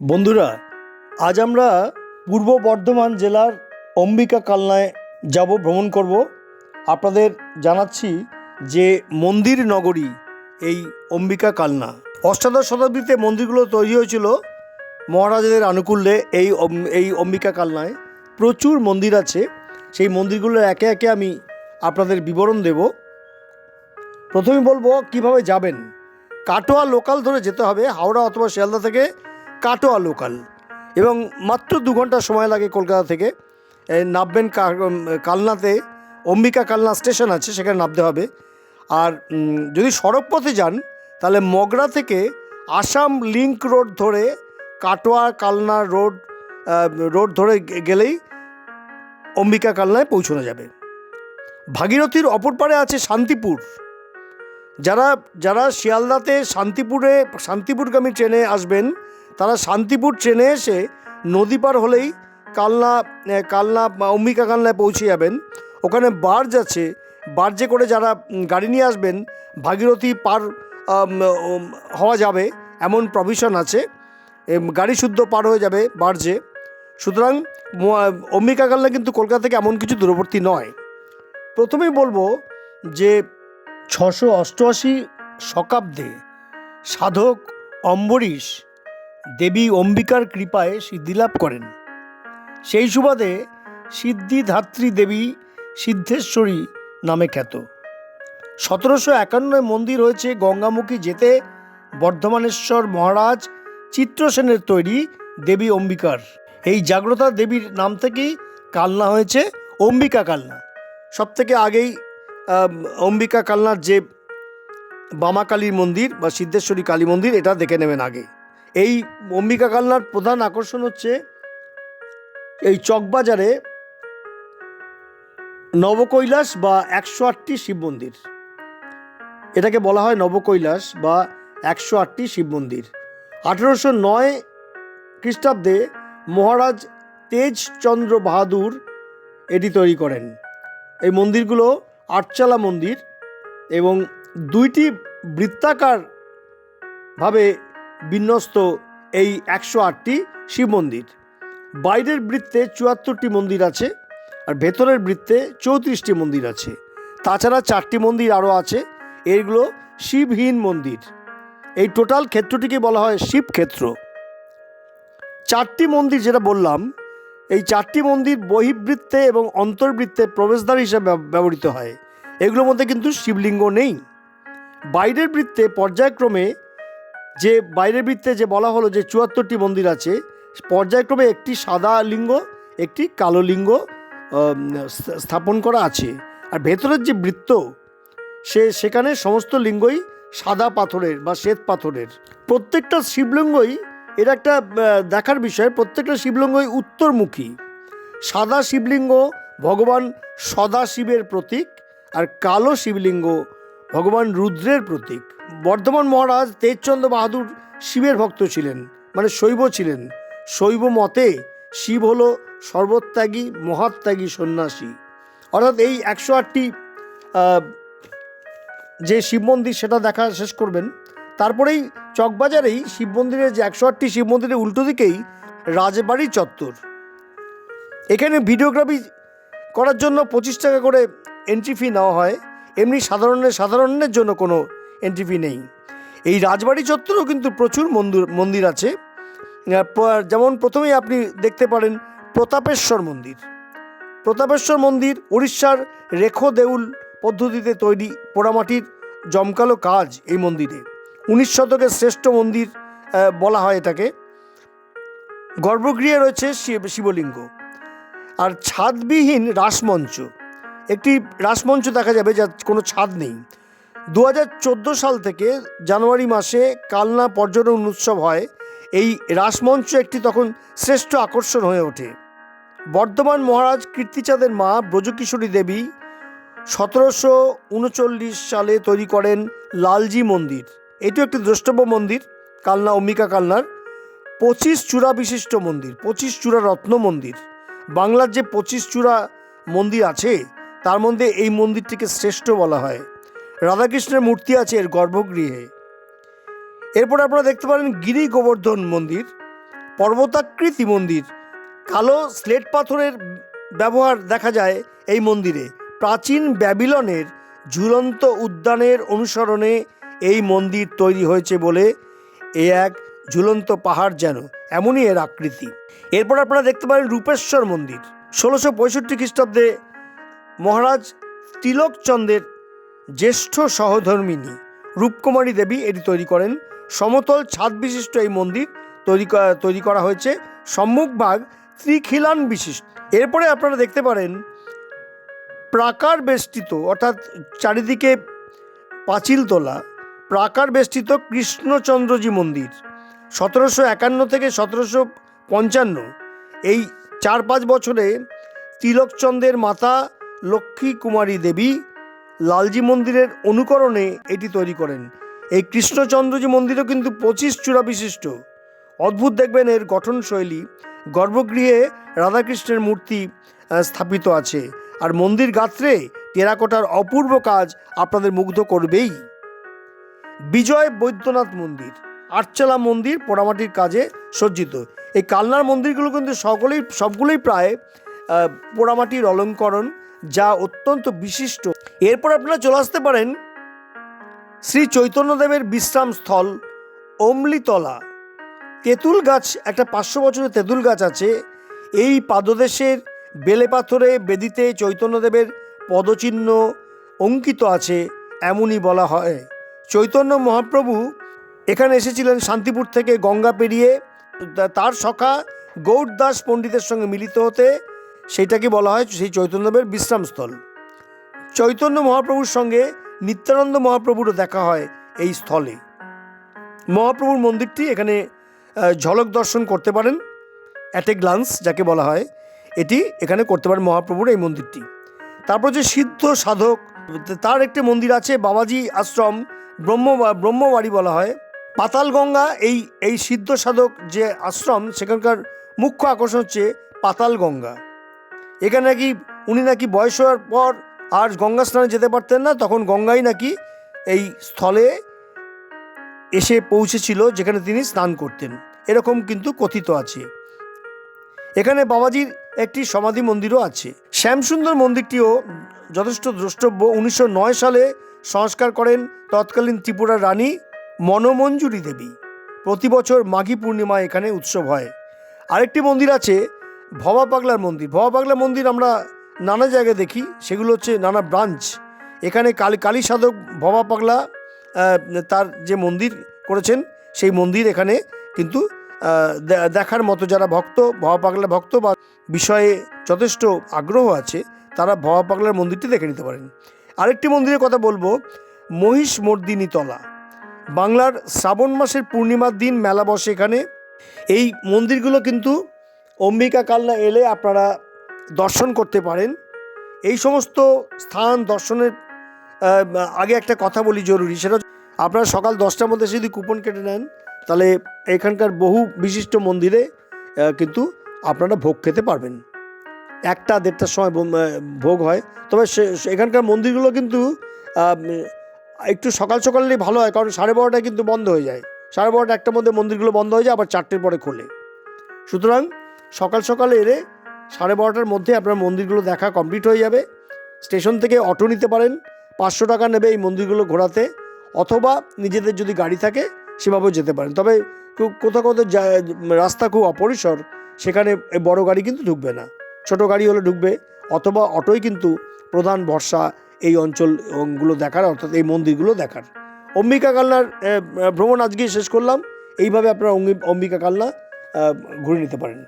বন্ধুরা, আজ আমরা পূর্ব বর্ধমান জেলার অম্বিকা কালনায় যাব, ভ্রমণ করব। আপনাদের জানাচ্ছি যে মন্দির নগরী এই অম্বিকা কালনা। অষ্টাদশ শতাব্দীতে মন্দিরগুলো তৈরি হয়েছিল মহারাজাদের আনুকূল্যে এই এই অম্বিকা কালনায়। প্রচুর মন্দির আছে, সেই মন্দিরগুলোর একে একে আমি আপনাদের বিবরণ দেব। প্রথমে বলব কীভাবে যাবেন। কাটোয়া লোকাল ধরে যেতে হবে, হাওড়া অথবা শিয়ালদা থেকে কাটোয়া লোকাল। এবং মাত্র দু ঘণ্টা সময় লাগে কলকাতা থেকে। নামবেন কালনাতে, অম্বিকা কালনা স্টেশন আছে, সেখানে নামতে হবে। আর যদি সড়ক পথে যান, তাহলে মগরা থেকে আসাম লিংক রোড ধরে কাটোয়া কালনা রোড রোড ধরে গেলেই অম্বিকা কালনায় পৌঁছানো যাবে। ভাগীরথীর অপর পারে আছে শান্তিপুর। যারা যারা শিয়ালদাতে শান্তিপুরে, শান্তিপুরগামী ট্রেনে আসবেন তারা শান্তিপুর ট্রেনে এসে নদী পার হলেই কালনা কালনা অম্বিকা কালনায় পৌঁছে যাবেন। ওখানে বার্জ আছে। বার্জে করে যারা গাড়ি নিয়ে আসবেন, ভাগীরথী পার হওয়া যাবে, এমন প্রভিশন আছে। গাড়ি শুদ্ধ পার হয়ে যাবে বার্জে সুতরাং অম্বিকা কালনা কিন্তু কলকাতা থেকে এমন কিছু দূরবর্তী নয়। প্রথমেই বলব যে, ছশো অষ্টআশি শকাব্দে সাধক অম্বরীশ দেবী অম্বিকার কৃপায় সিদ্ধিলাভ করেন। সেই সুবাদে সিদ্ধিধাত্রী দেবী সিদ্ধেশ্বরী নামে খ্যাত। সতেরোশো একান্নয় মন্দির হয়েছে গঙ্গামুখী যেতে বর্ধমানেশ্বর মহারাজ চিত্রসেনের তৈরি দেবী অম্বিকার। এই জাগ্রতা দেবীর নাম থেকেই কালনা হয়েছে অম্বিকা কালনা। সব থেকে আগেই অম্বিকা কালনার যে বামা কালীর মন্দির বা সিদ্ধেশ্বরী কালী মন্দির, এটা দেখে নেবেন আগে। এই অম্বিকা কালনার প্রধান আকর্ষণ হচ্ছে এই চকবাজারে নবকৈলাস বা একশো আটটি শিব মন্দির। এটাকে বলা হয় নবকৈলাস বা একশো আটটি শিব মন্দির। আঠেরোশো নয় খ্রিস্টাব্দে মহারাজ তেজচন্দ্র বাহাদুর এটি তৈরি করেন। এই মন্দিরগুলো আটচালা মন্দির এবং দুইটি বৃত্তাকার ভাবে বিন্যস্ত এই একশো আটটি শিব মন্দির। বাইরের বৃত্তে চুয়াত্তরটি মন্দির আছে আর ভেতরের বৃত্তে চৌত্রিশটি মন্দির আছে। তাছাড়া চারটি মন্দির আরও আছে এইগুলো শিবহীন মন্দির। এই টোটাল ক্ষেত্রটিকে বলা হয় শিবক্ষেত্র। চারটি মন্দির যেটা বললাম, এই চারটি মন্দির বহির্বৃত্তে এবং অন্তর্বৃত্তে প্রবেশদ্বার হিসেবে ব্যবহৃত হয়। এগুলোর মধ্যে কিন্তু শিবলিঙ্গ নেই। বাইরের বৃত্তে পর্যায়ক্রমে যে বাইরের বৃত্তে যে বলা হলো যে চুয়াত্তরটি মন্দির আছে, পর্যায়ক্রমে একটি সাদা লিঙ্গ, একটি কালো লিঙ্গ স্থাপন করা আছে। আর ভেতরের যে বৃত্ত, সে, সেখানে সমস্ত লিঙ্গই সাদা পাথরের বা শ্বেত পাথরের। প্রত্যেকটা শিবলিঙ্গই এটা একটা দেখার বিষয়, প্রত্যেকটা শিবলিঙ্গই উত্তরমুখী। সাদা শিবলিঙ্গ ভগবান সদাশিবের প্রতীক, আর কালো শিবলিঙ্গ ভগবান রুদ্রের প্রতীক। বর্ধমান মহারাজ তেজচন্দ্র বাহাদুর শিবের ভক্ত ছিলেন মানে শৈব ছিলেন। শৈব মতে শিব হলো সর্বত্যাগী, মহাত্যাগী সন্ন্যাসী। অর্থাৎ এই একশো আটটি যে শিব মন্দির সেটা দেখা শেষ করবেন। তারপরেই চকবাজারেই শিব মন্দিরের যে একশো আটটি শিব মন্দিরের উল্টো দিকেই রাজবাড়ি চত্বর। এখানে ভিডিওগ্রাফি করার জন্য পঁচিশ টাকা করে এন্ট্রি ফি নেওয়া হয়। এমনি সাধারণের সাধারণের জন্য কোনো এন্ট্রি ফি নেই এই রাজবাড়ি চত্বরেও কিন্তু প্রচুর মন্দির মন্দির আছে। যেমন প্রথমেই আপনি দেখতে পারেন প্রতাপেশ্বর মন্দির। প্রতাপেশ্বর মন্দির উড়িষ্যার রেখো দেউল পদ্ধতিতে তৈরি পোড়ামাটির জমকালো কাজ এই মন্দিরে। উনিশ শতকের শ্রেষ্ঠ মন্দির বলা হয় এটাকে। গর্ভগৃহে রয়েছে শিব, শিবলিঙ্গ। আর ছাদবিহীন রাসমঞ্চ। একটি রাসমঞ্চ দেখা যাবে, যার কোনো ছাদ নেই। দু হাজার চোদ্দ সাল থেকে জানুয়ারি মাসে কালনা পর্যটন উৎসব হয়। এই রাসমঞ্চ একটি তখন শ্রেষ্ঠ আকর্ষণ হয়ে ওঠে। বর্ধমান মহারাজ কীর্তিচাঁদের মা ব্রজকিশোরী দেবী সতেরোশো উনচল্লিশ সালে তৈরি করেন লালজি মন্দির। এটিও একটি দ্রষ্টব্য মন্দির, কালনা অম্বিকা কালনার। পঁচিশ চূড়া বিশিষ্ট মন্দির, পঁচিশ চূড়া রত্ন মন্দির। বাংলার যে পঁচিশ চূড়া মন্দির আছে, তার মধ্যে এই মন্দিরটিকে শ্রেষ্ঠ বলা হয়। রাধাকৃষ্ণের মূর্তি আছে এর গর্ভগৃহে। এরপর আপনারা দেখতে পারেন গিরি গোবর্ধন মন্দির, পর্বতাকৃতি মন্দির, কালো স্লেট পাথরের ব্যবহার দেখা যায় এই মন্দিরে। প্রাচীন ব্যাবিলনের ঝুলন্ত উদ্যানের অনুসরণে এই মন্দির তৈরি হয়েছে বলে এ এক ঝুলন্ত পাহাড় যেন, এমনই এর আকৃতি। এরপর আপনারা দেখতে পারেন রূপেশ্বর মন্দির, ষোলোশো পঁয়ষট্টি খ্রিস্টাব্দে মহারাজ তিলকচন্দের জ্যেষ্ঠ সহধর্মিনী রূপকুমারী দেবী এটি তৈরি করেন। সমতল ছাদ বিশিষ্ট এই মন্দির তৈরি তৈরি করা হয়েছে। সম্মুখভাগ ত্রিখিলান বিশিষ্ট। এরপরে আপনারা দেখতে পারেন প্রাকার বেষ্টিত, অর্থাৎ চারিদিকে পাঁচিল তোলা, প্রাকার বেষ্টিত কৃষ্ণচন্দ্রজি মন্দির, সতেরোশো একান্ন থেকে সতেরোশো পঞ্চান্ন। এই চার পাঁচ বছরে তিলকচন্দ্রের মাতা লক্ষ্মী কুমারী দেবী লালজি মন্দিরের অনুকরণে এটি তৈরি করেন। এই কৃষ্ণচন্দ্রজি মন্দিরও কিন্তু পঁচিশ চূড়া বিশিষ্ট। অদ্ভুত দেখবেন এর গঠনশৈলী। গর্ভগৃহে রাধাকৃষ্ণের মূর্তি স্থাপিত আছে। আর মন্দির গাত্রে টেরাকোটার অপূর্ব কাজ আপনাদের মুগ্ধ করবেই। বিজয় বৈদ্যনাথ মন্দির, আটচালা মন্দির পোড়ামাটির কাজে সজ্জিত। এই কালনার মন্দিরগুলো কিন্তু সকলেই, সবগুলোই প্রায় পোড়ামাটির অলঙ্করণ, যা অত্যন্ত বিশিষ্ট। এরপর আপনারা চলে আসতে পারেন শ্রী চৈতন্যদেবের বিশ্রাম স্থল অমলিতলা। তেঁতুল গাছ, একটা পাঁচশো বছরের তেঁতুল গাছ আছে। এই পাদদেশের বেলে পাথরে বেদিতে চৈতন্যদেবের পদচিহ্ন অঙ্কিত আছে, এমনই বলা হয়। চৈতন্য মহাপ্রভু এখানে এসেছিলেন শান্তিপুর থেকে গঙ্গা পেরিয়ে। তার সখা গৌরদাস পণ্ডিতের সঙ্গে মিলিত হতে সেইটাকে বলা হয় সেই চৈতন্যদেবের বিশ্রামস্থল চৈতন্য মহাপ্রভুর সঙ্গে নিত্যানন্দ মহাপ্রভুরও দেখা হয় এই স্থলে। মহাপ্রভুর মন্দিরটি এখানে ঝলক দর্শন করতে পারেন অ্যাট এ গ্লান্স যাকে বলা হয়। এটি এখানে করতে পারেন মহাপ্রভুর এই মন্দিরটি। তারপর যে সিদ্ধ সাধক, তার একটি মন্দির আছে, বাবাজি আশ্রম, ব্রহ্ম, ব্রহ্মবাড়ি বলা হয়। পাতাল গঙ্গা এই এই সিদ্ধ সাধক যে আশ্রম, সেখানকার মুখ্য আকর্ষণ হচ্ছে পাতাল গঙ্গা এখানে নাকি উনি নাকি বয়স হওয়ার পর আর গঙ্গা স্নানে যেতে পারতেন না, তখন গঙ্গাই নাকি এই স্থলে এসে পৌঁছেছিল যেখানে তিনি স্নান করতেন। এরকম কিন্তু কথিত আছে। এখানে বাবাজির একটি সমাধি মন্দিরও আছে। শ্যামসুন্দর মন্দিরটিও যথেষ্ট দ্রষ্টব্য। উনিশশো নয় সালে সংস্কার করেন তৎকালীন ত্রিপুরার রানী মনোমঞ্জুরি দেবী। প্রতি বছর মাঘী পূর্ণিমা এখানে উৎসব হয়। আরেকটি মন্দির আছে ভবা পাগলার মন্দির। ভবা পাগলা মন্দির আমরা নানা জায়গায় দেখি, সেগুলো হচ্ছে নানা ব্রাঞ্চ। এখানে কালী কালী সাধক ভবা পাগলা তার যে মন্দির করেছেন, সেই মন্দির এখানে কিন্তু দেখার মতো যারা ভক্ত, ভবা পাগলা ভক্ত বা বিষয়ে যথেষ্ট আগ্রহ আছে, তারা ভবা পাগলার মন্দিরটি দেখে নিতে পারেন। আরেকটি মন্দিরের কথা বলব, মহিষ মর্দিনী তলা বাংলার শ্রাবণ মাসের পূর্ণিমার দিন মেলা বসে এখানে। এই মন্দিরগুলো কিন্তু অম্বিকা কালনা এলে আপনারা দর্শন করতে পারেন। এই সমস্ত স্থান দর্শনের আগে একটা কথা বলি জরুরি, সেটা আপনারা সকাল দশটার মধ্যে যদি কুপন কেটে নেন, তাহলে এখানকার বহু বিশিষ্ট মন্দিরে কিন্তু আপনারা ভোগ খেতে পারবেন। একটা দেড়টার সময় ভোগ হয়। তবে এখানকার মন্দিরগুলো কিন্তু একটু সকাল সকাল হলেই ভালো হয়, কারণ সাড়ে বারোটায় কিন্তু বন্ধ হয়ে যায়। সাড়ে বারোটা একটার মধ্যে মন্দিরগুলো বন্ধ হয়ে যায়, আবার চারটের পরে খোলে। সুতরাং সকাল সকালে এলে সাড়ে বারোটার মধ্যে আপনার মন্দিরগুলো দেখা কমপ্লিট হয়ে যাবে। স্টেশন থেকে অটো নিতে পারেন, পাঁচশো টাকা নেবে এই মন্দিরগুলো ঘোরাতে, অথবা নিজেদের যদি গাড়ি থাকে সেভাবেও যেতে পারেন। তবে কোথাও কোথাও রাস্তা খুব অপরিসর, সেখানে বড় গাড়ি কিন্তু ঢুকবে না। ছোট গাড়ি হলে ঢুকবে, অথবা অটোই কিন্তু প্রধান ভরসা এই অঞ্চলগুলো দেখার, অর্থাৎ এই মন্দিরগুলো দেখার। অম্বিকা কালনার ভ্রমণ আজকে শেষ করলাম। এইভাবে আপনারা অম্বিকা কালনা ঘুরে নিতে পারেন।